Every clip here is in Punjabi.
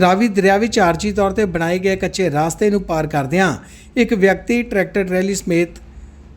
ਰਾਵੀ ਦਰਿਆ ਵਿੱਚ ਆਰਜੀ ਤੌਰ ਤੇ ਬਣਾਏ ਗਏ ਕੱਚੇ ਰਾਸਤੇ ਨੂੰ ਪਾਰ ਕਰਦਿਆਂ ਇੱਕ ਵਿਅਕਤੀ ਟਰੈਕਟਰ ਟਰੈਲੀ ਸਮੇਤ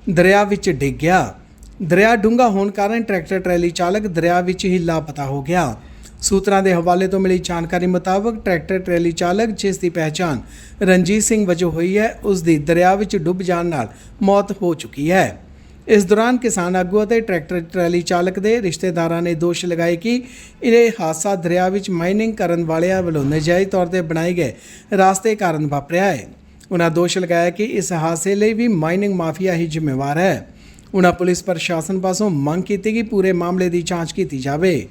ਦਰਿਆ ਵਿੱਚ ਡਿੱਗ ਗਿਆ। ਦਰਿਆ ਡੂੰਘਾ ਹੋਣ ਕਾਰਨ ਟਰੈਕਟਰ ਟਰੈਲੀ ਚਾਲਕ ਦਰਿਆ ਵਿੱਚ ਹੀ ਲਾਪਤਾ ਹੋ ਗਿਆ। ਸੂਤਰਾਂ ਦੇ ਹਵਾਲੇ ਤੋਂ ਮਿਲੀ ਜਾਣਕਾਰੀ ਮੁਤਾਬਕ ਟਰੈਕਟਰ ਟਰੈਲੀ ਚਾਲਕ, ਜਿਸ ਦੀ ਪਹਿਚਾਣ ਰਣਜੀਤ ਸਿੰਘ ਵਜੋਂ ਹੋਈ ਹੈ, ਉਸ ਦੀ ਦਰਿਆ ਵਿੱਚ ਡੁੱਬ ਜਾਣ ਨਾਲ ਮੌਤ ਹੋ ਚੁੱਕੀ ਹੈ। ਇਸ ਦੌਰਾਨ ਕਿਸਾਨ ਆਗੂ ਅਤੇ ਟਰੈਕਟਰ ਟਰੈਲੀ ਚਾਲਕ ਦੇ ਰਿਸ਼ਤੇਦਾਰਾਂ ਨੇ ਦੋਸ਼ ਲਗਾਏ ਕਿ ਇਹ ਹਾਦਸਾ ਦਰਿਆ ਵਿੱਚ ਮਾਈਨਿੰਗ ਕਰਨ ਵਾਲਿਆਂ ਵੱਲੋਂ ਨਜਾਇਜ਼ ਤੌਰ ਤੇ ਬਣਾਏ ਗਏ ਰਾਸਤੇ ਕਾਰਨ ਵਾਪਰਿਆ ਹੈ। ਉਹਨਾਂ ਦੋਸ਼ ਲਗਾਇਆ ਕਿ ਇਸ ਹਾਦਸੇ ਲਈ ਵੀ ਮਾਈਨਿੰਗ ਮਾਫੀਆ ਹੀ ਜ਼ਿੰਮੇਵਾਰ ਹੈ। ਉਹਨਾਂ ਪੁਲਿਸ ਪ੍ਰਸ਼ਾਸਨ ਪਾਸੋਂ ਮੰਗ ਕੀਤੀ ਕਿ ਪੂਰੇ ਮਾਮਲੇ ਦੀ ਜਾਂਚ ਕੀਤੀ ਜਾਵੇ।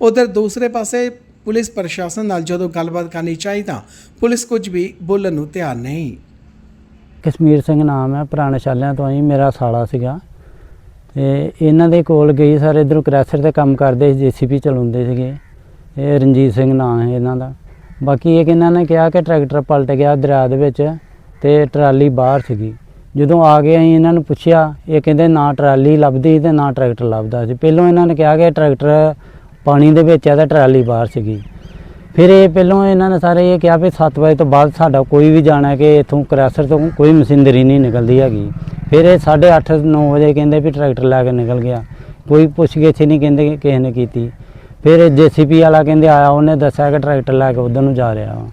ਉਧਰ ਦੂਸਰੇ ਪਾਸੇ ਪੁਲਿਸ ਪ੍ਰਸ਼ਾਸਨ ਨਾਲ ਜਦੋਂ ਗੱਲਬਾਤ ਕਰਨੀ ਚਾਹੀ ਤਾਂ ਪੁਲਿਸ ਕੁਝ ਵੀ ਬੋਲਣ ਨੂੰ ਤਿਆਰ ਨਹੀਂ। ਕਸ਼ਮੀਰ ਸਿੰਘ ਨਾਮ ਹੈ, ਪੁਰਾਣੇ ਸ਼ਾਲਿਆਂ ਤੋਂ ਹੀ ਮੇਰਾ ਸਾਲਾ ਸੀਗਾ। ਤੇ ਇਹਨਾਂ ਦੇ ਕੋਲ ਗਈ ਸਰ, ਇਧਰੋਂ ਕ੍ਰੈਸ਼ਰ ਤੇ ਕੰਮ ਕਰਦੇ ਸੀ ਜੀਸੀਪੀ ਚਲਾਉਂਦੇ ਸੀਗੇ। ਇਹ ਰਣਜੀਤ ਸਿੰਘ ਨਾਂ ਹੈ ਇਹਨਾਂ ਦਾ। ਬਾਕੀ ਇਹ ਕਿ ਇਹਨਾਂ ਨੇ ਕਿਹਾ ਕਿ ਟਰੈਕਟਰ ਪਲਟ ਗਿਆ ਦਰਿਆ ਦੇ ਵਿੱਚ ਤੇ ਟਰਾਲੀ ਬਾਹਰ ਸੀਗੀ। ਜਦੋਂ ਆ ਗਏ ਅਸੀਂ ਇਹਨਾਂ ਨੂੰ ਪੁੱਛਿਆ, ਇਹ ਕਹਿੰਦੇ ਨਾ ਟਰਾਲੀ ਲੱਭਦੀ ਤੇ ਨਾ ਟਰੈਕਟਰ ਲੱਭਦਾ ਸੀ। ਪਹਿਲਾਂ ਇਹਨਾਂ ਨੇ ਕਿਹਾ ਕਿ ਟਰੈਕਟਰ ਪਾਣੀ ਦੇ ਵਿੱਚ ਹੈ ਤੇ ਟਰਾਲੀ ਬਾਹਰ ਸੀਗੀ। ਫਿਰ ਇਹ ਪਹਿਲਾਂ ਇਹਨਾਂ ਨੇ ਸਾਰੇ ਇਹ ਕਿਹਾ ਵੀ 7 ਵਜੇ ਤੋਂ ਬਾਅਦ ਸਾਡਾ ਕੋਈ ਵੀ ਜਾਣਾ ਕਿ ਇਥੋਂ ਕ੍ਰੈਸ਼ਰ ਤੋਂ ਕੋਈ ਮਸ਼ੀਨਰੀ ਨਹੀਂ ਨਿਕਲਦੀ ਹੈਗੀ। ਫਿਰ ਇਹ 8:30 9 ਵਜੇ ਕਹਿੰਦੇ ਵੀ ਟਰੈਕਟਰ ਲੈ ਕੇ ਨਿਕਲ ਗਿਆ। ਕੋਈ ਪੁੱਛਗਿੱਛ ਨਹੀਂ ਕਹਿੰਦੇ ਕਿ ਕਿਸੇ ਨੇ ਕੀਤੀ। ਫਿਰ ਜੀਸੀਪੀ ਵਾਲਾ ਕਹਿੰਦੇ ਆਇਆ, ਉਹਨੇ ਦੱਸਿਆ ਕਿ ਟਰੈਕਟਰ ਲੈ ਕੇ ਉਧਰ ਨੂੰ ਜਾ ਰਿਹਾ ਵਾ।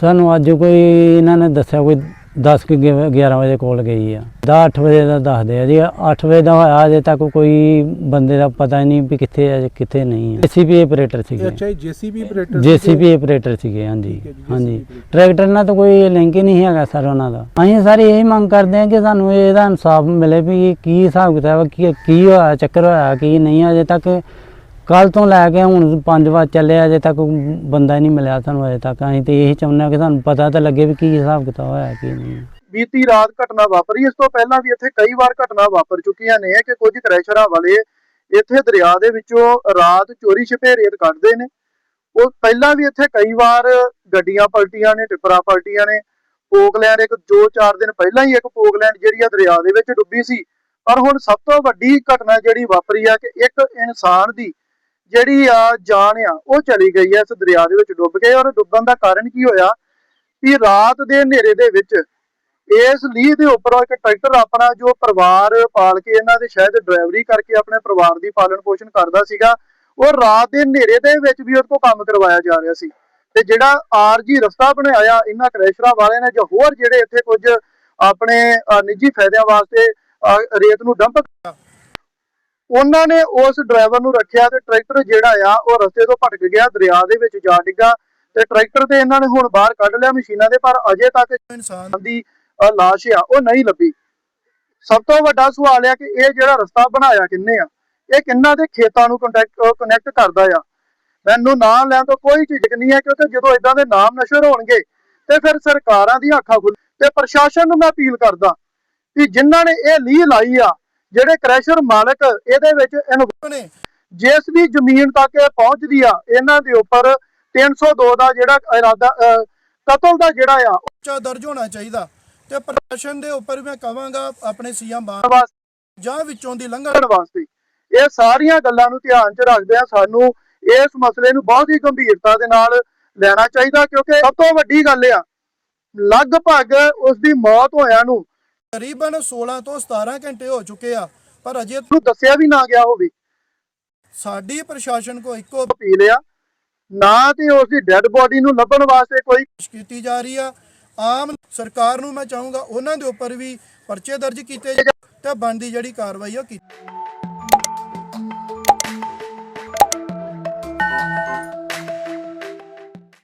ਸਾਨੂੰ ਅੱਜ ਕੋਈ, ਇਹਨਾਂ ਨੇ ਦੱਸਿਆ ਕੋਈ 10 ਕਿ 11 ਵਜੇ ਕੋਲ ਗਈ ਆ। 10 8 ਵਜੇ ਦਾ ਦੱਸਦੇ ਆ ਜੀ। 8 ਵਜੇ ਦਾ ਹੋਇਆ ਅਜੇ ਤੱਕ ਕੋਈ ਬੰਦੇ ਦਾ ਪਤਾ ਨਹੀਂ ਵੀ ਕਿੱਥੇ ਹੈ ਕਿੱਥੇ ਨਹੀਂ ਹੈ ਜੀਸੀਪੀ ਆਪਰੇਟਰ ਸੀਗੇ। ਅੱਛਾ ਜੀਸੀਬੀ ਆਪਰੇਟਰ ਜੀਸੀਬੀ ਆਪਰੇਟਰ ਸੀਗੇ ਹਾਂਜੀ। ਠੀਕ ਹੈ ਜੀ, ਹਾਂਜੀ। ਟਰੈਕਟਰ ਨਾਲ ਤਾਂ ਕੋਈ ਲਿੰਕ ਹੀ ਨਹੀਂ ਹੈਗਾ ਸਰ ਉਹਨਾਂ ਦਾ। ਅਸੀਂ ਸਾਰੇ ਇਹੀ ਮੰਗ ਕਰਦੇ ਹਾਂ ਕਿ ਸਾਨੂੰ ਇਹਦਾ ਇਨਸਾਫ ਮਿਲੇ ਵੀ ਕੀ ਹਿਸਾਬ ਕਿਤਾਬ ਕੀ ਹੋਇਆ ਚੱਕਰ ਹੋਇਆ ਕੀ ਨਹੀਂ। ਅਜੇ ਤੱਕ ਕੱਲ ਤੋਂ ਲੈ ਕੇ ਹੁਣ 5 ਵਜੇ ਚੱਲੇ ਅਜੇ ਤੱਕ ਬੰਦਾ ਨਹੀਂ ਮਿਲਿਆ ਸਾਨੂੰ ਅਜੇ ਤੱਕ। ਅਸੀਂ ਤੇ ਇਹੀ ਚਾਹੁੰਦੇ ਹਾਂ ਕਿ ਸਾਨੂੰ ਪਤਾ ਤਾਂ ਲੱਗੇ ਵੀ ਕੀ ਹਿਸਾਬ ਕਿਤਾਬ ਹੋਇਆ ਕੀ ਨਹੀਂ ਬੀਤੀ ਰਾਤ ਘਟਨਾ ਵਾਪਰੀ। ਇਸ ਤੋਂ ਪਹਿਲਾਂ ਵੀ ਇੱਥੇ ਕਈ ਵਾਰ ਘਟਨਾ ਵਾਪਰ ਚੁੱਕੀਆਂ ਨੇ ਕਿ ਕੁਝ ਕ੍ਰੈਸ਼ਰਾਂ ਵਾਲੇ ਇੱਥੇ ਦਰਿਆ ਦੇ ਵਿੱਚੋਂ ਰਾਤ ਚੋਰੀ ਛਿਪੇ ਰੇਤ ਕੱਢਦੇ ਨੇ। ਉਹ ਪਹਿਲਾਂ ਵੀ ਇੱਥੇ ਕਈ ਵਾਰ ਗੱਡੀਆਂ ਪਲਟੀਆਂ ਨੇ, ਟਿੱਪਰਾਂ ਪਲਟੀਆਂ ਨੇ। ਪੋਕਲੈਂਡ ਇੱਕ ਜੋ ਚਾਰ ਦਿਨ ਪਹਿਲਾਂ ਹੀ ਇੱਕ ਪੋਕਲੈਂਡ ਜਿਹੜੀ ਆ ਦਰਿਆ ਦੇ ਵਿੱਚ ਡੁੱਬੀ ਸੀ। ਪਰ ਹੁਣ ਸਭ ਤੋਂ ਵੱਡੀ ਘਟਨਾ ਜਿਹੜੀ ਵਾਪਰੀ ਆ ਕਿ ਇੱਕ ਇਨਸਾਨ ਦੀ ਜਿਹੜੀ ਆ ਜਾਨ ਆ, ਉਹ ਚਲੀ ਗਈ ਆ ਇਸ ਦਰਿਆ ਦੇ ਵਿੱਚ ਡੁੱਬ ਕੇ ਔਰ ਡੁੱਬਣ ਦਾ ਕਾਰਨ ਕੀ ਹੋਇਆ ਕਿ ਰਾਤ ਦੇ ਹਨੇਰੇ ਦੇ ਵਿੱਚ ਇਸ ਲੀਹ ਦੇ ਉੱਪਰ ਇੱਕ ਟਰੈਕਟਰ ਆਪਣਾ ਜੋ ਪਰਿਵਾਰ ਪਾਲ ਕੇ ਇਹਨਾਂ ਦੇ ਸ਼ਾਇਦ ਡਰਾਈਵਰੀ ਕਰਕੇ ਆਪਣੇ ਪਰਿਵਾਰ ਦੀ ਪਾਲਣ ਪੋਸ਼ਣ ਕਰਦਾ ਸੀਗਾ, ਉਹ ਰਾਤ ਦੇ ਹਨੇਰੇ ਦੇ ਵਿੱਚ ਵੀ ਉਹਦੇ ਕੋਲ ਕੰਮ ਕਰਵਾਇਆ ਜਾ ਰਿਹਾ ਸੀ। ਤੇ ਜਿਹੜਾ ਆਰਜੀ ਰਸਤਾ ਬਣਾਇਆ, ਇਹਨਾਂ ਕ੍ਰੈਸ਼ਰਾਂ ਵਾਲਿਆਂ ਨੇ ਜਾਂ ਹੋਰ ਜਿਹੜੇ ਇੱਥੇ ਕੁਝ ਆਪਣੇ ਨਿੱਜੀ ਫਾਇਦਿਆਂ ਵਾਸਤੇ ਰੇਤ ਨੂੰ ਡੰਪ ਉਹਨਾਂ ਨੇ ਉਸ ਡਰਾਈਵਰ ਨੂੰ ਰੱਖਿਆ ਤੇ ਟਰੈਕਟਰ ਜਿਹੜਾ ਆ ਉਹ ਰਸਤੇ ਤੋਂ ਭਟਕ ਗਿਆ ਦਰਿਆ ਦੇ ਵਿੱਚ ਜਾ ਡਿੱਗਾ ਤੇ ਟਰੈਕਟਰ ਤੇ ਇਹਨਾਂ ਨੇ ਹੁਣ ਬਾਹਰ ਕੱਢ ਲਿਆ ਮਸ਼ੀਨਾਂ ਦੇ ਪਰ ਅਜੇ ਤੱਕ ਇਨਸਾਨ ਦੀ ਲਾਸ਼ ਆ ਉਹ ਨਹੀਂ ਲੱਭੀ। ਸਭ ਤੋਂ ਵੱਡਾ ਸਵਾਲ ਆ ਕਿ ਇਹ ਜਿਹੜਾ ਰਸਤਾ ਬਣਾਇਆ ਕਿੰਨੇ ਆ? ਇਹ ਕਿੰਨਾ ਦੇ ਖੇਤਾਂ ਨੂੰ ਕੰਟੈਕਟ ਕਨੈਕਟ ਕਰਦਾ ਆ? ਮੈਨੂੰ ਨਾਮ ਲੈਣ ਤੋਂ ਕੋਈ ਝਿਜਕ ਨਹੀਂ ਹੈ ਕਿਉਂਕਿ ਜਦੋਂ ਇਦਾਂ ਦੇ ਨਾਮ ਨਸ਼ਰ ਹੋਣਗੇ ਤੇ ਫਿਰ ਸਰਕਾਰਾਂ ਦੀਆਂ ਅੱਖਾਂ ਖੁੱਲ ਤੇ ਪ੍ਰਸ਼ਾਸਨ ਨੂੰ ਮੈਂ ਅਪੀਲ ਕਰਦਾ ਕਿ ਜਿਨ੍ਹਾਂ ਨੇ ਇਹ ਲੀਹ ਲਾਈ ਆ ਜਿਹੜੇ ਕ੍ਰੈਸ਼ਰ ਮਾਲਕ ਇਹਦੇ ਵਿੱਚ ਇਨਵੋਲਵ ਨੇ। ਜਿਸ ਵੀ ਜ਼ਮੀਨ ਤੱਕ ਇਹ ਪਹੁੰਚਦੀ ਆ ਇਹਨਾਂ ਦੇ ਉੱਪਰ 302 ਦਾ ਜਿਹੜਾ ਇਰਾਦਾ ਕਤਲ ਦਾ ਜਿਹੜਾ ਆ ਉੱਚਾ ਦਰਜ ਹੋਣਾ ਚਾਹੀਦਾ। ਤੇ ਪ੍ਰਸ਼ਾਸਨ ਦੇ ਉੱਪਰ ਮੈਂ ਕਹਾਂਗਾ ਆਪਣੇ ਸੀਐਮ ਵਾਸਤੇ ਜਾਂ ਵਿੱਚੋਂ ਦੀ ਲੰਘਣ ਵਾਸਤੇ। ਇਹ ਸਾਰੀਆਂ ਗੱਲਾਂ ਨੂੰ ਧਿਆਨ 'ਚ ਰੱਖਦੇ ਆ ਸਾਨੂੰ ਇਸ ਮਸਲੇ ਨੂੰ ਬਹੁਤ ਹੀ ਗੰਭੀਰਤਾ ਦੇ ਨਾਲ ਲੈਣਾ ਚਾਹੀਦਾ ਕਿਉਂਕਿ ਸਭ ਤੋਂ ਵੱਡੀ ਗੱਲ ਆ ਲਗਭਗ ਉਸ ਦੀ ਮੌਤ ਹੋਇਆਂ ਨੂੰ ਤਕਰੀਬਨ 16 ਤੋਂ 17 ਘੰਟੇ ਹੋ ਚੁੱਕੇ ਆ ਪਰ ਅਜੇ ਨੂੰ ਦੱਸਿਆ ਵੀ ਨਾ ਗਿਆ ਹੋਵੇ। ਸਾਡੀ ਪ੍ਰਸ਼ਾਸਨ ਕੋ ਇੱਕੋ ਅਪੀਲ ਆ ਨਾ ਤੇ ਉਸ ਦੀ ਡੈੱਡ ਬੋਡੀ ਨੂੰ ਲੱਭਣ ਵਾਸਤੇ ਕੋਈ ਕੋਸ਼ਿਸ਼ ਕੀਤੀ ਜਾ ਰਹੀ ਆ। ਆਮ ਸਰਕਾਰ ਨੂੰ ਮੈਂ ਚਾਹੂੰਗਾ ਉਹਨਾਂ ਦੇ ਉੱਪਰ ਵੀ ਪਰਚੇ ਦਰਜ ਕੀਤੇ ਤੇ ਬਣਦੀ ਜਿਹੜੀ ਕਾਰਵਾਈ ਉਹ ਕੀਤੀ